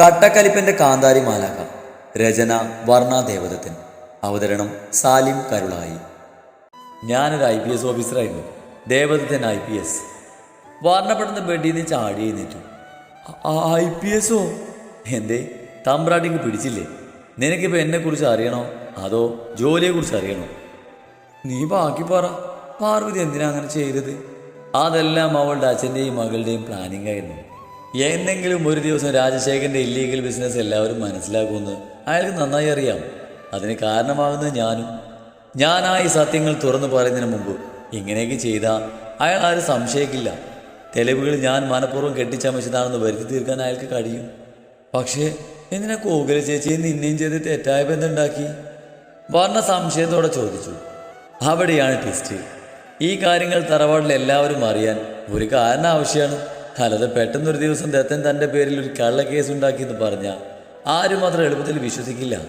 കട്ടക്കലിപ്പന്റെ കാന്താരി മാലാക രചന വർണ ദേവദത്തൻ അവതരണം സാലിം കരുളായി. ഞാനൊരു I P S ഓഫീസറായിരുന്നു. Devadathan I P S. വർണപ്പെടുന്ന ബെഡിൽ നിന്ന് ചാടി എഴുന്നേറ്റു ഐ പി എസോ എന്തേ? തമ്പ്രാട്ടിങ് പിടിച്ചില്ലേ? നിനക്കിപ്പോൾ എന്നെക്കുറിച്ച് അറിയണോ? അതോ ജോലിയെക്കുറിച്ച് അറിയണോ? നീ ബാക്കി പറ. പാർവതി എന്തിനാ അങ്ങനെ ചെയ്തത്? അതെല്ലാം അവളുടെ അച്ഛന്റെയും മകളുടെയും പ്ലാനിങ് ആയിരുന്നു. എന്നെങ്കിലും ഒരു ദിവസം രാജശേഖരന്റെ ഇല്ലീഗൽ ബിസിനസ് എല്ലാവരും മനസ്സിലാക്കുമെന്ന് അയാൾക്ക് നന്നായി അറിയാം. അതിന് കാരണമാകുന്നത് ഞാനും. ഞാനായി സത്യങ്ങൾ തുറന്നു പറയുന്നതിന് മുമ്പ് ഇങ്ങനെയൊക്കെ ചെയ്താൽ അയാൾ ആരും സംശയിക്കില്ല. തെളിവുകൾ ഞാൻ മനഃപൂർവം കെട്ടിച്ചമച്ചതാണെന്ന് വരുത്തി തീർക്കാൻ അയാൾക്ക് കഴിയും. പക്ഷേ എന്തിനാ കോകല ചേച്ചി നിന്നെയും ചെയ്ത് തെറ്റായ ബന്ധം ഉണ്ടാക്കി വർണ സംശയത്തോടെ ചോദിച്ചു. അവിടെയാണ് ട്വിസ്റ്റ് ഈ കാര്യങ്ങൾ തറവാട്ടിൽ എല്ലാവരും അറിയാൻ ഒരു കാരണം ആവശ്യമാണ് അല്ലാതെ പെട്ടെന്നൊരു ദിവസം ദത്തൻ തന്റെ പേരിൽ ഒരു കള്ളക്കേസ് കേസ് ഉണ്ടാക്കിയെന്ന് പറഞ്ഞാൽ ആരും മാത്രം എളുപ്പത്തിൽ വിശ്വസിക്കില്ല.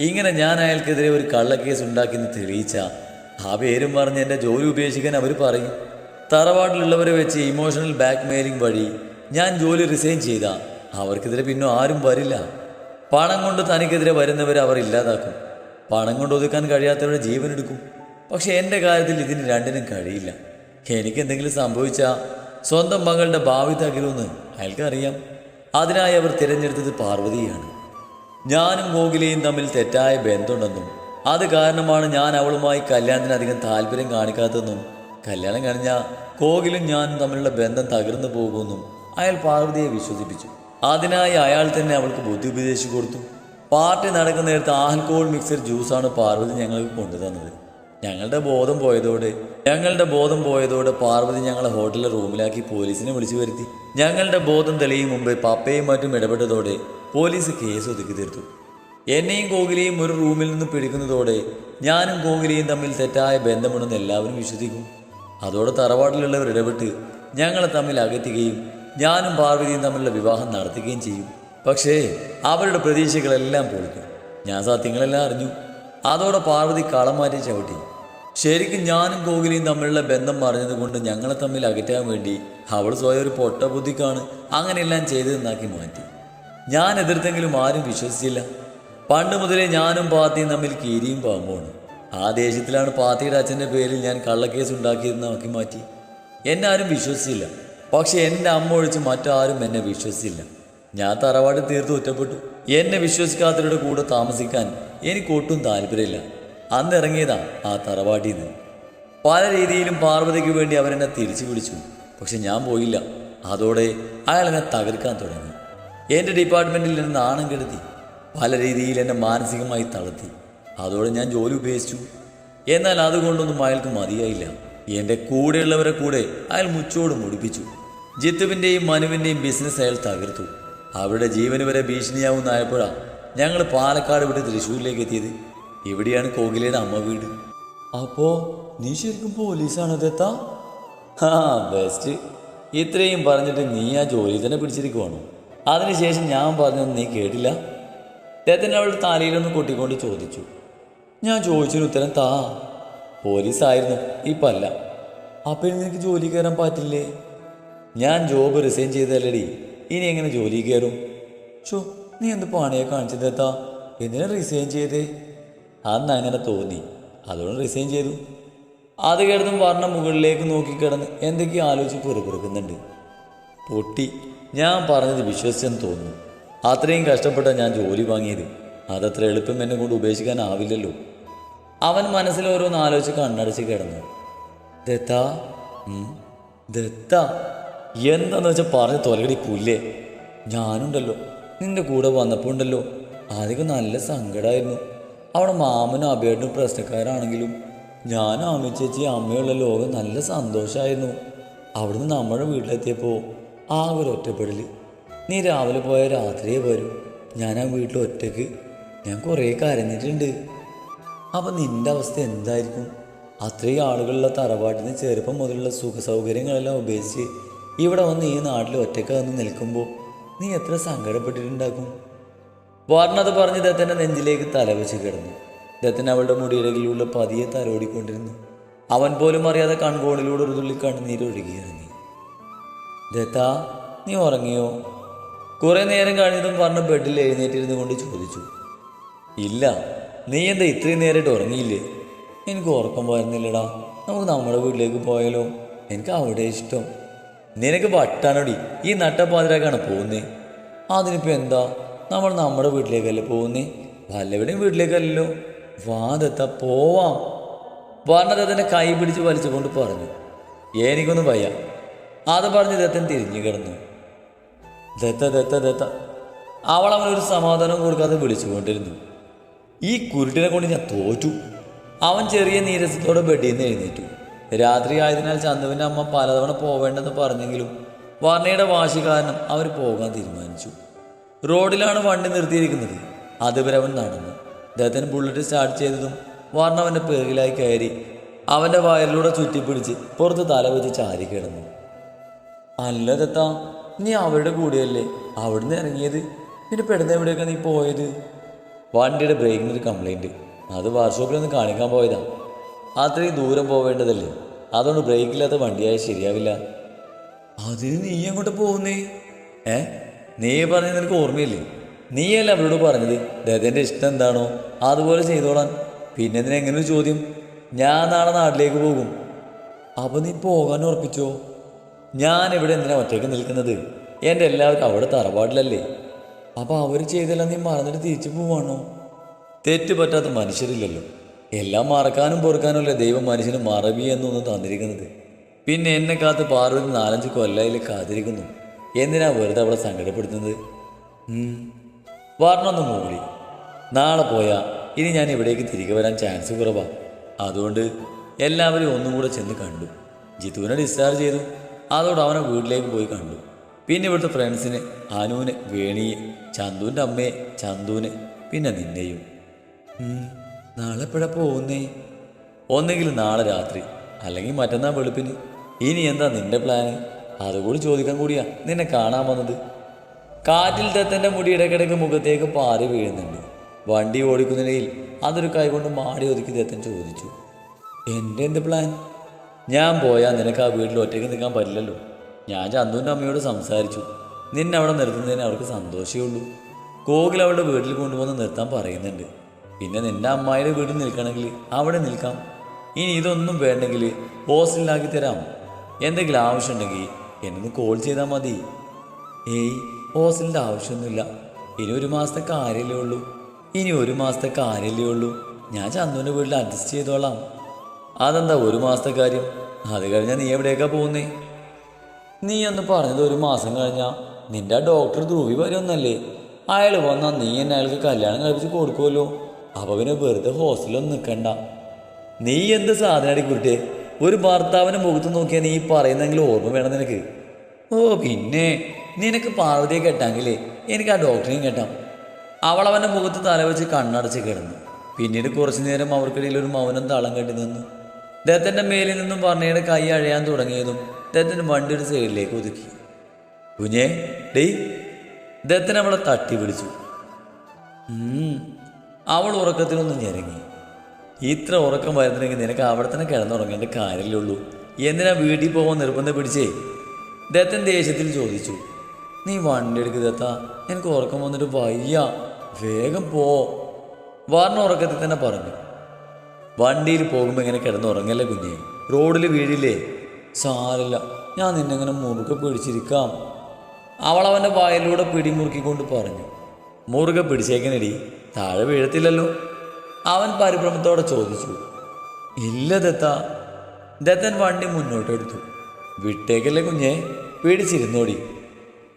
ഇങ്ങനെ ഞാൻ അയാൾക്കെതിരെ ഒരു കള്ളക്കേസ് കേസ് ഉണ്ടാക്കിയെന്ന് തെളിയിച്ച ആ പേരും പറഞ്ഞ് എന്റെ ജോലി ഉപേക്ഷിക്കാൻ അവർ പറയും. തറവാട്ടിലുള്ളവരെ വെച്ച് ഇമോഷണൽ ബാക്ക് മെയിലിംഗ് വഴി ഞാൻ ജോലി റിസൈൻ ചെയ്ത. അവർക്കെതിരെ പിന്നെ ആരും വരില്ല. പണം കൊണ്ട് തനിക്കെതിരെ വരുന്നവരെ അവർ ഇല്ലാതാക്കും. പണം കൊണ്ട് ഒതുക്കാൻ കഴിയാത്തവരുടെ ജീവൻ എടുക്കും. പക്ഷെ എന്റെ കാര്യത്തിൽ ഇതിന് രണ്ടിനും കഴിയില്ല. എനിക്ക് എന്തെങ്കിലും സംഭവിച്ചാൽ സ്വന്തം മകളുടെ ഭാവി തകരുമെന്ന് അയാൾക്കറിയാം. അതിനായി അവർ തിരഞ്ഞെടുത്തത് പാർവതിയാണ്. ഞാനും ഗോകുലയും തമ്മിൽ തെറ്റായ ബന്ധമുണ്ടെന്നും അത് കാരണമാണ് ഞാൻ അവളുമായി കല്യാണത്തിന് അധികം താല്പര്യം കാണിക്കാത്തതെന്നും കല്യാണം കഴിഞ്ഞാൽ കോകിലും ഞാനും തമ്മിലുള്ള ബന്ധം തകർന്നു പോകുമെന്നും അയാൾ പാർവതിയെ വിശ്വസിപ്പിച്ചു. അതിനായി അയാൾ തന്നെ അവൾക്ക് ബുദ്ധി ഉപദേശിച്ചു കൊടുത്തു. പാർട്ടി നടക്കുന്ന നേരത്ത് ആൽക്കോൾ മിക്സർ ജ്യൂസാണ് പാർവതി ഞങ്ങൾക്ക് കൊണ്ടുതന്നത്. ഞങ്ങളുടെ ബോധം പോയതോട് ഞങ്ങളുടെ ബോധം പോയതോട് പാർവതി ഞങ്ങളെ ഹോട്ടലിലെ റൂമിലാക്കി പോലീസിനെ വിളിച്ചു വരുത്തി. ഞങ്ങളുടെ ബോധം തെളിയും മുമ്പ് പപ്പയും മറ്റും ഇടപെട്ടതോടെ പോലീസ് കേസ് ഒതുക്കി തീർത്തു. എന്നെയും കോകിലയും ഒരു റൂമിൽ നിന്ന് പിടിക്കുന്നതോടെ ഞാനും കോകിലയും തമ്മിൽ തെറ്റായ ബന്ധമുണ്ടെന്ന് എല്ലാവരും വിശ്വസിക്കും. അതോടെ തറവാട്ടിലുള്ളവർ ഇടപെട്ട് ഞങ്ങളെ തമ്മിൽ അകറ്റുകയും ഞാനും പാർവതിയും തമ്മിലുള്ള വിവാഹം നടത്തുകയും ചെയ്യും. പക്ഷേ അവരുടെ പ്രതീക്ഷകളെല്ലാം പൊളിക്കും. ഞാൻ സത്യങ്ങളെല്ലാം അറിഞ്ഞു. അതോടെ പാർവതി കളം മാറ്റി ചവിട്ടി. ശരിക്കും ഞാനും കോഹ്ലിയും തമ്മിലുള്ള ബന്ധം പറഞ്ഞത് കൊണ്ട് ഞങ്ങളെ തമ്മിൽ അകറ്റാൻ വേണ്ടി അവൾ സ്വയം ഒരു പൊട്ട ബുദ്ധിക്കാണ് അങ്ങനെയെല്ലാം ചെയ്തതെന്നാക്കി മാറ്റി. ഞാൻ എതിർത്തെങ്കിലും ആരും വിശ്വസിച്ചില്ല. പണ്ട് മുതലേ ഞാനും പാത്തിയും തമ്മിൽ കീരിയും പാമ്പുമാണ്. ആ ദേഷ്യത്തിലാണ് പാത്തിയുടെ അച്ഛന്റെ പേരിൽ ഞാൻ കള്ളക്കേസ് ഉണ്ടാക്കിയതെന്നാക്കി മാറ്റി. എന്നെ ആരും വിശ്വസിച്ചില്ല. പക്ഷെ എന്റെ അമ്മ ഒഴിച്ച് മറ്റാരും എന്നെ വിശ്വസിച്ചില്ല. ഞാൻ തറവാട് തീർത്ത് ഒറ്റപ്പെട്ടു. എന്നെ വിശ്വസിക്കാത്തവരുടെ കൂടെ താമസിക്കാൻ എനിക്കൊട്ടും താല്പര്യമില്ല. അന്ന് ഇറങ്ങിയതാ ആ തറവാട്ടിന്ന്. പല രീതിയിലും പാർവതിക്ക് വേണ്ടി അവരെന്നെ തിരിച്ചു പിടിച്ചു പക്ഷെ ഞാൻ പോയില്ല. അതോടെ അയാൾ എന്നെ തകർക്കാൻ തുടങ്ങി. എന്റെ ഡിപ്പാർട്ട്മെന്റിൽ നിന്ന് നാണം കെടുത്തി. പല രീതിയിൽ എന്നെ മാനസികമായി തളർത്തി. അതോടെ ഞാൻ ജോലി ഉപേക്ഷിച്ചു. എന്നാൽ അതുകൊണ്ടൊന്നും അയാൾക്ക് മതിയായില്ല. എന്റെ കൂടെയുള്ളവരെ കൂടെ അയാൾ മുച്ചോട് മുടിപ്പിച്ചു. ജിത്തുവിന്റെയും മനുവിന്റെയും ബിസിനസ് അയാൾ തകർത്തു. അവരുടെ ജീവന് വരെ ഭീഷണിയാവുന്നായപ്പോഴാണ് ഞങ്ങൾ പാലക്കാട് വിട്ട് തൃശ്ശൂരിലേക്ക് എത്തിയത്. ഇവിടെയാണ് കോകിലയുടെ അമ്മ വീട്. അപ്പോ നീ ശരിക്കും പോലീസാണോ ദത്താ? ആ ബെസ്റ്റ്. ഇത്രയും പറഞ്ഞിട്ട് നീ ആ ജോലി തന്നെ പിടിച്ചിരിക്കുവാണോ? അതിനുശേഷം ഞാൻ പറഞ്ഞൊന്നും നീ കേട്ടില്ല? ദത്തൻ അവളുടെ തലയിലൊന്ന് കൊട്ടിക്കൊണ്ട് ചോദിച്ചു. ഞാൻ ചോദിച്ചൊരു ഉത്തരം താ. പോലീസായിരുന്നു. ഇപ്പം അല്ല അപ്പം ഇനി നിനക്ക് ജോലി കയറാൻ പറ്റില്ലേ? ഞാൻ ജോബ് റിസൈൻ ചെയ്തല്ലടി ഇനി എങ്ങനെ ജോലി കയറും? ഷോ നീ എന്ത് പണിയെ കാണിച്ചതെത്താ എന്തിനാ റിസൈൻ ചെയ്തേ? അന്ന് അങ്ങനെ തോന്നി. അതുകൊണ്ട് റിസൈൻ ചെയ്തു. അത് കിടന്നും പറഞ്ഞ മുകളിലേക്ക് നോക്കിക്കിടന്ന് എന്തൊക്കെയോ ആലോചിച്ച് പെറുപിറുക്കുന്നുണ്ട് പൊട്ടി. ഞാൻ പറഞ്ഞത് വിശ്വസിച്ചെന്ന് തോന്നുന്നു. അത്രയും കഷ്ടപ്പെട്ട ഞാൻ ജോലി വാങ്ങിയത്. അതത്ര എളുപ്പം എന്നെ കൊണ്ട് ഉപേക്ഷിക്കാനാവില്ലല്ലോ അവൻ മനസ്സിൽ ഓരോന്ന് ആലോചിച്ച് കണ്ണടച്ച് കിടന്നു. ദത്ത ദത്ത. എന്താന്ന് വെച്ചാൽ പറഞ്ഞ് തൊലകടി പുല്ലേ ഞാനുണ്ടല്ലോ. നിന്റെ കൂടെ വന്നപ്പോൾ ഉണ്ടല്ലോ. ആദ്യമൊക്കെ നല്ല സങ്കടമായിരുന്നു അവിടെ മാമനും അബേട്ടനും പ്രശ്നക്കാരാണെങ്കിലും ഞാൻ ആമി ചേച്ചി അമ്മയുള്ള ലോകം നല്ല സന്തോഷമായിരുന്നു അവിടുന്ന് നമ്മുടെ വീട്ടിലെത്തിയപ്പോൾ ആ ഒരു ഒറ്റപ്പെടൽ നീ രാവിലെ പോയ രാത്രിയെ വരൂ. ഞാൻ ആ വീട്ടിൽ ഒറ്റയ്ക്ക് ഞാൻ കുറേ കരഞ്ഞിട്ടുണ്ട്. അപ്പം നിന്റെ അവസ്ഥ എന്തായിരിക്കും? അത്രയും ആളുകളുള്ള തറവാട്ടിൽ നിന്ന് ചെറുപ്പം മുതലുള്ള സുഖ സൗകര്യങ്ങളെല്ലാം ഉപേക്ഷിച്ച് ഇവിടെ വന്ന് ഈ നാട്ടിൽ ഒറ്റയ്ക്ക് വന്ന് നിൽക്കുമ്പോൾ നീ എത്ര സങ്കടപ്പെട്ടിട്ടുണ്ടാക്കും? വർണത് പറഞ്ഞ് ദത്തന്റെ നെഞ്ചിലേക്ക് തലവെച്ച് കിടന്നു. ദത്തൻ അവളുടെ മുടിയിറകിലൂടെ പതിയെ തലോടിക്കൊണ്ടിരുന്നു. അവൻ പോലും അറിയാതെ കൺകോണിലൂടെ ഒരു തുള്ളി കണ്ണുനീര് ഒഴുകിയിറങ്ങി ദത്ത നീ ഉറങ്ങിയോ? കുറെ നേരം കഴിഞ്ഞതും വർണ ബെഡിൽ എഴുന്നേറ്റിരുന്നു കൊണ്ട് ചോദിച്ചു. ഇല്ല നീ എന്താ ഇത്രയും നേരമായിട്ട് ഉറങ്ങിയില്ലേ? എനിക്ക് ഉറക്കം വരുന്നില്ലടാ. നമുക്ക് നമ്മുടെ വീട്ടിലേക്ക് പോയാലോ? എനിക്ക് അവിടെ ഇഷ്ടം. നിനക്ക് വട്ടാണോടി ഈ നട്ടപ്പാതിരാക്കാണ് പോകുന്നത് അതിനിപ്പോൾ എന്താ? നമ്മൾ നമ്മുടെ വീട്ടിലേക്കല്ലേ പോകുന്നേ? വല്ലവരുടെയും വീട്ടിലേക്കല്ലല്ലോ. വാദത്ത പോവാം. വർണദത്തന്റെ കൈ പിടിച്ച് വലിച്ചുകൊണ്ട് പറഞ്ഞു. എനിക്കൊന്നും വയ്യ. അത് പറഞ്ഞ് ദത്തൻ തിരിഞ്ഞു കിടന്നു. ദത്ത ദത്ത ദത്ത. അവൾ അവനൊരു സമാധാനം കൊടുക്കാതെ വിളിച്ചുകൊണ്ടിരുന്നു. ഈ കുരുട്ടിനെ കൊണ്ട് ഞാൻ തോറ്റു. അവൻ ചെറിയ നീരസത്തോടെ ബെഡിൽ നിന്ന് എഴുന്നേറ്റു. രാത്രി ആയതിനാൽ ചന്തുവിന്റെ അമ്മ പലതവണ പോവേണ്ടെന്ന് പറഞ്ഞെങ്കിലും വർണയുടെ വാശി കാരണം അവർ പോകാൻ തീരുമാനിച്ചു. റോഡിലാണ് വണ്ടി നിർത്തിയിരിക്കുന്നത്. അതുവരെ അവൻ നടന്നു. ദത്തൻ ബുള്ളറ്റ് സ്റ്റാർട്ട് ചെയ്തതും വർണ അവന്റെ പിറകിലായി കയറി അവന്റെ വയറിലൂടെ ചുറ്റിപ്പിടിച്ച് പുറത്ത് തല വെച്ച് ചാരി കിടന്നു. അല്ല ദത്ത നീ അവരുടെ കൂടെയല്ലേ? അവിടുന്ന് ഇറങ്ങിയത്? പിന്നെ പെടുന്ന എവിടെയൊക്കെ നീ പോയത്? വണ്ടിയുടെ ബ്രേക്കിന് ഒരു കംപ്ലൈന്റ് അത് വർക്ക്ഷോപ്പിലൊന്ന് കാണിക്കാൻ പോയതാ. അത്രയും ദൂരം പോവേണ്ടതല്ലേ? അതുകൊണ്ട് ബ്രേക്കില്ലാത്ത വണ്ടിയായ ശരിയാവില്ല. അതിന് നീ അങ്ങോട്ട് പോകുന്നേ? ഏ? നീ പറഞ്ഞത് നിനക്ക് ഓർമ്മയില്ലേ? നീയല്ല അവരോട് പറഞ്ഞത്? ദത്തന്റെ ഇഷ്ടം എന്താണോ? അതുപോലെ ചെയ്തോളാൻ. പിന്നെ ഇതിന് എങ്ങനെ ഒരു ചോദ്യം? ഞാൻ നാളെ നാട്ടിലേക്ക് പോകും. അപ്പോൾ നീ പോകാൻ ഉറപ്പിച്ചോ? ഞാൻ ഇവിടെ എന്തിനാ ഒറ്റയ്ക്ക് നിൽക്കുന്നത്? എന്റെ എല്ലാവരും അവിടെ തറവാട്ടിലല്ലേ. അപ്പോൾ അവർ ചെയ്തെല്ലാം നീ മറന്നിട്ട് തിരിച്ചു പോവാണോ? തെറ്റ് പറ്റാത്ത മനുഷ്യരില്ലല്ലോ. എല്ലാം മറക്കാനും പൊറുക്കാനും അല്ലേ ദൈവം മനുഷ്യന് മറവി എന്നൊന്നും തന്നിരിക്കുന്നത്? പിന്നെ എന്നെ കാത്ത് പാർവതി നാലഞ്ച് കൊല്ലയിൽ കാത്തിരിക്കുന്നു. എന്തിനാ വെറുതെ അവളെ സങ്കടപ്പെടുത്തുന്നത്? വരണമെന്ന് മൂടി. നാളെ പോയാൽ ഇനി ഞാൻ ഇവിടേക്ക് തിരികെ വരാൻ ചാൻസ് കുറവാ. അതുകൊണ്ട് എല്ലാവരും ഒന്നും കൂടെ ചെന്ന് കണ്ടു. ജിത്തുവിനെ ഡിസ്ചാർജ് ചെയ്തു. അതോടെ അവനെ വീട്ടിലേക്ക് പോയി കണ്ടു. പിന്നെ ഇവിടുത്തെ ഫ്രണ്ട്സിനെ അനുവിനെ വേണിയെ ചന്തുവിന്റെ അമ്മയെ ചന്തുവിനെ പിന്നെ നിന്നെയും. നാളെ എപ്പോഴാ പോകുന്നേ? ഒന്നെങ്കിൽ നാളെ രാത്രി അല്ലെങ്കിൽ മറ്റന്നാൾ വെളുപ്പിന്. ഇനി എന്താ നിന്റെ പ്ലാന് അതുകൂടി ചോദിക്കാൻ കൂടിയാ. നിന്നെ കാണാൻ വന്നത്. കാറ്റിൽ തത്തന്റെ മുടി ഇടയ്ക്കിടയ്ക്ക് മുഖത്തേക്ക് പാറി വീഴുന്നുണ്ട്. വണ്ടി ഓടിക്കുന്നതിനിടയിൽ അതൊരു കൈകൊണ്ട് മാടി ഒതുക്കി ദത്തൻ ചോദിച്ചു. എന്റെ എന്ത് പ്ലാൻ ഞാൻ പോയാൽ നിനക്ക് ആ വീട്ടിൽ ഒറ്റയ്ക്ക് നിൽക്കാൻ പറ്റില്ലല്ലോ. ഞാൻ ചന്തുവിന്റെ അമ്മയോട് സംസാരിച്ചു. നിന്നെ അവിടെ നിർത്തുന്നതിന് അവർക്ക് സന്തോഷമേ ഉള്ളൂ. കോകിൽ അവളുടെ വീട്ടിൽ കൊണ്ടുവന്ന് നിർത്താൻ പറയുന്നുണ്ട്. പിന്നെ നിന്റെ അമ്മായിയുടെ വീട്ടിൽ നിൽക്കണമെങ്കിൽ അവിടെ നിൽക്കാം. ഇനി ഇതൊന്നും വേണ്ടെങ്കിൽ ഹോസ്റ്റലിലാക്കി തരാം. എന്തെങ്കിലും ആവശ്യമുണ്ടെങ്കിൽ എന്നൊന്ന് കോൾ ചെയ്താൽ മതി. ഏയ് ഹോസ്റ്റലിന്റെ ആവശ്യമൊന്നുമില്ല. ഇനി ഒരു മാസത്തെ കാര്യമല്ലേ ഉള്ളൂ. ഇനി ഒരു മാസത്തെ കാര്യമല്ലേ ഉള്ളൂ. ഞാൻ ചന്ദുവിന്റെ വീട്ടിൽ അഡ്ജസ്റ്റ് ചെയ്തോളാം. അതെന്താ ഒരു മാസത്തെ കാര്യം? അത് കഴിഞ്ഞാൽ നീ എവിടെയൊക്കെ പോകുന്നേ? നീ ഒന്ന് പറഞ്ഞത് ഒരു മാസം കഴിഞ്ഞാൽ നിന്റെ ആ ഡോക്ടർ ധ്രുവി വരുമെന്നല്ലേ. അയാൾ വന്നാൽ നീ എന്നെ അയാൾക്ക് കല്യാണം കഴിപ്പിച്ച് കൊടുക്കുമല്ലോ അപ്പോൾ പിന്നെ വെറുതെ ഹോസ്റ്റലൊന്നും നിൽക്കണ്ട നീ എന്ത് സാധനം കുരുട്ടെ ഒരു ഭർത്താവിന്റെ മുഖത്ത് നോക്കിയാൽ നീ പറയുന്നെങ്കിലും ഓർമ്മ വേണം നിനക്ക്. ഓ പിന്നെ നിനക്ക് പാർവതിയെ കെട്ടാങ്കിലേ എനിക്ക് ആ ഡോക്ടറെയും കെട്ടാം. അവൾ അവന്റെ മുഖത്ത് തലവെച്ച് കണ്ണടച്ച് കിടന്നു. പിന്നീട് കുറച്ചു നേരം അവർക്കിടയിൽ ഒരു മൗനം തളം കെട്ടി നിന്നു. ദത്തന്റെ മേലിൽ നിന്നും പറഞ്ഞയുടെ കൈ അഴയാൻ തുടങ്ങിയതും ദത്തൻ വണ്ടിയുടെ സൈഡിലേക്ക് ഒതുക്കി. കുഞ്ഞേ ഡേയ്. ദത്തൻ അവളെ തട്ടി പിടിച്ചു. അവൾ ഉറക്കത്തിലൊന്നും ഞെരങ്ങി. ഇത്ര ഉറക്കം വരുന്നുണ്ടെങ്കിൽ നിനക്ക് അവിടെ തന്നെ കിടന്നുറങ്ങേണ്ട കാര്യമല്ലേ ഉള്ളൂ എന്തിനാ വീട്ടിൽ പോകാൻ നിർബന്ധം പിടിച്ചേ? ദത്തൻ ദേഷ്യത്തിൽ ചോദിച്ചു. നീ വണ്ടി എടുക്ക് ദത്ത. എനിക്ക് ഉറക്കം വന്നിട്ട് വയ്യ. വേഗം പോ. വാർണ ഉറക്കത്തിൽ തന്നെ പറഞ്ഞു. വണ്ടിയിൽ പോകുമ്പോൾ ഇങ്ങനെ കിടന്നുറങ്ങല്ലേ കുഞ്ഞെ? റോഡിൽ വീഴില്ലേ? സാരില്ല. ഞാൻ നിന്നെങ്ങനെ മുറുകെ പിടിച്ചിരിക്കാം. അവൾ അവന്റെ വായിലൂടെ പിടിമുറുക്കിക്കൊണ്ട് പറഞ്ഞു. മുറുകെ പിടിച്ചേക്കനടി താഴെ വീഴത്തില്ലല്ലോ. അവൻ പരിഭ്രമത്തോടെ ചോദിച്ചു ഇല്ല ദത്ത ദത്തൻ വണ്ടി മുന്നോട്ടെടുത്തു വിട്ടേക്കല്ലേ കുഞ്ഞെ? പേടിച്ചിരുന്നോടി.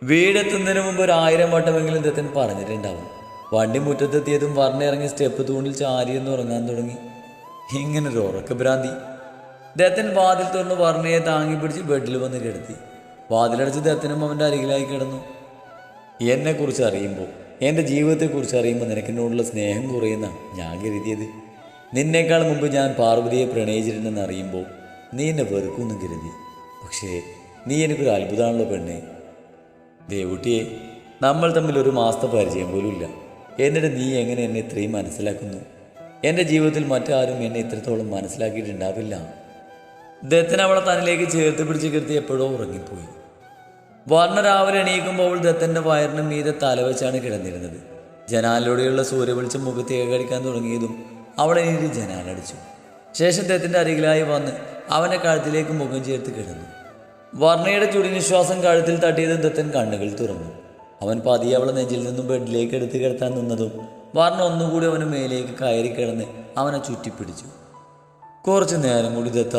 വീടെത്തുന്നതിന് മുമ്പ് ഒരു ആയിരം വട്ടമെങ്കിലും ദത്തൻ പറഞ്ഞിട്ടുണ്ടാവും. വണ്ടി മുറ്റത്തെത്തിയതും വർണിറങ്ങി സ്റ്റെപ്പ് തൂണിൽ ചാരിയെന്ന് ഉറങ്ങാൻ തുടങ്ങി. ഇങ്ങനെ ഒരു ഉറക്ക ഭ്രാന്തി ദത്തൻ വാതിൽ തുറന്ന് വർണയെ താങ്ങി പിടിച്ച് ബെഡിൽ വന്ന് കിടത്തി. വാതിലടച്ച് ദത്തനും അവന്റെ അരികിലായി കിടന്നു. എന്നെക്കുറിച്ച് അറിയുമ്പോൾ എന്റെ ജീവിതത്തെക്കുറിച്ച് അറിയുമ്പോൾ നിനക്കിനോടുള്ള സ്നേഹം കുറയുന്ന ഞാൻ കരുതിയത് നിന്നേക്കാൾ മുമ്പ് ഞാൻ പാർവതിയെ പ്രണയിച്ചിരുന്നെന്ന് അറിയുമ്പോൾ നീ എന്നെ വെറുക്കുമെന്നും കരുതി. പക്ഷേ നീ എനിക്കൊരു അത്ഭുതമാണല്ലോ പെണ്ണെ. ദേവുട്ടിയെ നമ്മൾ തമ്മിൽ ഒരു മാസത്തെ പരിചയം പോലും ഇല്ല എന്നിട്ട് നീ എങ്ങനെ എന്നെ ഇത്രയും മനസ്സിലാക്കുന്നു? എന്റെ ജീവിതത്തിൽ മറ്റാരും എന്നെ ഇത്രത്തോളം മനസ്സിലാക്കിയിട്ടുണ്ടാവില്ല. ദത്തൻ അവളെ തന്നിലേക്ക് ചേർത്ത് പിടിച്ച് കരുത്തി എപ്പോഴോ ഉറങ്ങിപ്പോയി. വർണ രാവിലെ എണീക്കുമ്പോൾ ദത്തന്റെ വയറിന് മീതെ തലവെച്ചാണ് കിടന്നിരുന്നത്. ജനാലിലൂടെയുള്ള സൂര്യവെളിച്ചം മുഖത്ത് ഏകടിക്കാൻ തുടങ്ങിയതും അവളെ എണീറ്റ് ജനാലടിച്ചു ശേഷം ദത്തിന്റെ അരികിലായി വന്ന് അവന്റെ കഴുത്തിലേക്ക് മുഖം ചേർത്ത് കിടന്നു. വർണയുടെ ചുടിനിശ്വാസം കഴുത്തിൽ തട്ടിയത് ദത്തൻ കണ്ണുകൾ തുറന്നു. അവൻ പതിയെ അവളെ നെഞ്ചിൽ നിന്നും ബെഡിലേക്ക് എടുത്ത് കിടത്താൻ നിന്നതും വർണ ഒന്നുകൂടി അവന് മേലേക്ക് കയറി കിടന്ന് അവനെ ചുറ്റിപ്പിടിച്ചു. കുറച്ചു നേരം കൂടി ദത്ത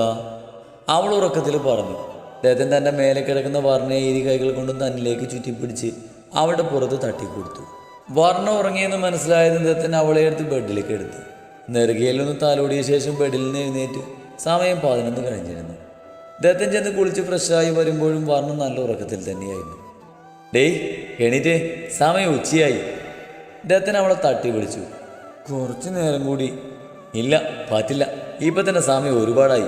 അവൾ ഉറക്കത്തിൽ പറഞ്ഞു ദത്തൻ തന്റെ മേലെ കിടക്കുന്ന വർണയെ ഇരു കൈകൾ കൊണ്ടും തന്നിലേക്ക് ചുറ്റിപ്പിടിച്ച് അവളുടെ പുറത്ത് തട്ടിക്കൊടുത്തു. വർണ ഉറങ്ങിയെന്ന് മനസ്സിലായത് അദ്ദേഹത്തിന് അവളെ എടുത്ത് ബെഡിലേക്ക് എടുത്തു. നെറുകയിലൊന്ന് താലോടിയ ശേഷം ബെഡിൽ നിന്ന് എഴുന്നേറ്റ് സമയം പതിനൊന്ന് കഴിഞ്ഞിരുന്നു. ദത്തൻ ചെന്ന് കുളിച്ച് ഫ്രഷായി വരുമ്പോഴും വർണ നല്ല ഉറക്കത്തിൽ തന്നെയായിരുന്നു. ഡേയ് എണീറ്റേ സമയം ഉച്ചയായി. ദത്തൻ അവളെ തട്ടി വിളിച്ചു. കുറച്ചു നേരം കൂടി. ഇല്ല പറ്റില്ല. ഇപ്പം തന്നെ സമയം ഒരുപാടായി.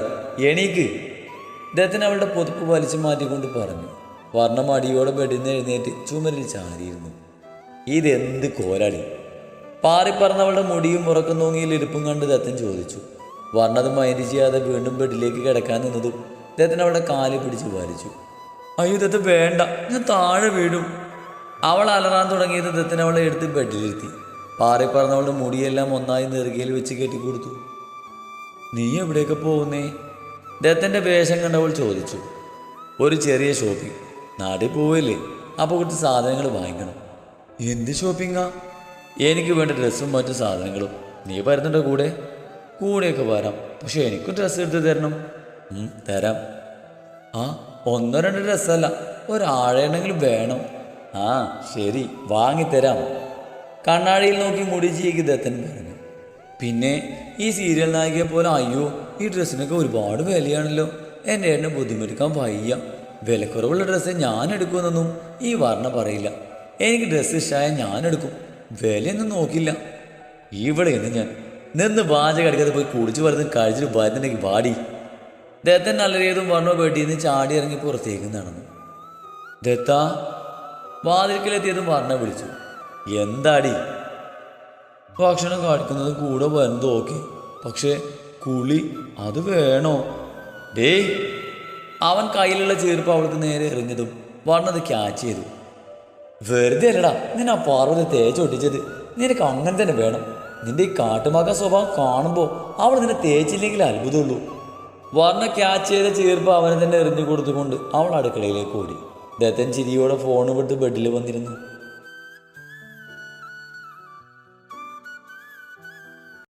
എണീക്ക്. ദത്തൻ അവളുടെ പൊതുപ്പ് വലിച്ചു മാറ്റിക്കൊണ്ട് പറഞ്ഞു വർണം അടിയോടെ ബെഡിൽ നിന്ന് എഴുന്നേറ്റ് ചുമരിൽ ചാരിയിരുന്നു. ഇതെന്ത് കോലാളി പാറിപ്പറന്നവളുടെ മുടിയും ഉറക്കം തൂങ്ങിയിൽ ഇരിപ്പും കണ്ട് ദത്തൻ ചോദിച്ചു വർണത് മൈൻഡ് ചെയ്യാതെ വീണ്ടും ബെഡിലേക്ക് കിടക്കാൻ നിന്നതും? ദത്തൻ അവളുടെ കാൽ പിടിച്ച് വലിച്ചു അയ്യോ ദത്ത് വേണ്ട ഞാൻ താഴെ വീഴും. അവൾ അലറാൻ തുടങ്ങിയത് ദത്തൻ അവളെ എടുത്ത് ബെഡിലിരുത്തി. പാറിപ്പറന്നവളുടെ മുടിയെല്ലാം ഒന്നായി നെറുകയിൽ വെച്ച് കെട്ടിക്കൊടുത്തു നീ എവിടെയൊക്കെ പോകുന്നേ? ദത്തന്റെ വേഷം കണ്ടവൾ ചോദിച്ചു ഒരു ചെറിയ ഷോപ്പിംഗ് നാട്ടിൽ പോവില്ലേ? അപ്പോൾ കുറച്ച് സാധനങ്ങൾ വാങ്ങിക്കണം. എന്ത് ഷോപ്പിങ്ങാ എനിക്ക് വേണ്ട ഡ്രസ്സും മറ്റു സാധനങ്ങളും. നീ വരുന്നുണ്ടോ കൂടെ? കൂടെയൊക്കെ വരാം. പക്ഷേ എനിക്കും ഡ്രസ്സ് എടുത്ത് തരണം. തരാം. ആ ഒന്നോ രണ്ടോ ഡ്രസ്സല്ല ഒരാഴെണ്ണെങ്കിലും വേണം. ആ ശരി. വാങ്ങിത്തരാം കണ്ണാടിയിൽ നോക്കി മുടി ചെയ്യുക ദത്തൻ പറഞ്ഞു. പിന്നെ ഈ സീരിയൽ നായികയെ പോലെ അയ്യോ ഈ ഡ്രസ്സിനൊക്കെ ഒരുപാട് വിലയാണല്ലോ. എന്റെ എന്നെ ബുദ്ധിമുട്ടിക്കാൻ വയ്യ. വിലക്കുറവുള്ള ഡ്രസ്സ് ഞാൻ എടുക്കുമെന്നൊന്നും ഈ വർണ പറയില്ല. എനിക്ക് ഡ്രസ്സ് ഇഷ്ടമായ ഞാൻ എടുക്കും. വിലയൊന്നും നോക്കില്ല. ഇവിടെ നിന്ന് ഞാൻ. നിന്ന് പാചക അടിക്കാതെ പോയി കുടിച്ചു വരുന്ന കഴിച്ചിട്ട് വരുന്നുണ്ടെങ്കിൽ വാടി. ദത്തൻ നല്ലരീതും വർണ വീട്ടിൽ നിന്ന് ചാടി ഇറങ്ങി പുറത്തേക്ക് നടന്നു. ദത്ത വാതിൽക്കലെത്തിയതും വർണ വിളിച്ചു. എന്താടി? ഭക്ഷണം കാണിക്കുന്നത് കൂടെ വരുന്നത് ഓക്കെ പക്ഷേ കുളി അത് വേണോ? ഡേ അവൻ കയ്യിലുള്ള ചെരുപ്പ് അവൾക്ക് നേരെ എറിഞ്ഞതും വണ്ണത് ക്യാച്ച് ചെയ്തു. വെറുതെ അല്ലടാ നിന്നെ ആ പാർവതി തേച്ചൊട്ടിച്ചത് നിനക്ക് അങ്ങനെ തന്നെ വേണം. നിന്റെ ഈ കാട്ടുമാക്ക സ്വഭാവം കാണുമ്പോൾ അവൾ നിന്നെ തേച്ചില്ലെങ്കിൽ അത്ഭുതമുള്ളൂ. വർണ ക്യാച്ച് ചെയ്ത ചീർപ്പ് അവനെ തന്നെ എറിഞ്ഞു കൊടുത്തുകൊണ്ട് അവൾ അടുക്കളയിലേക്ക് ഓടി. ദത്തൻ ചിരിയോടെ ഫോൺ വിട്ട് ബെഡിൽ വന്നിരുന്നു.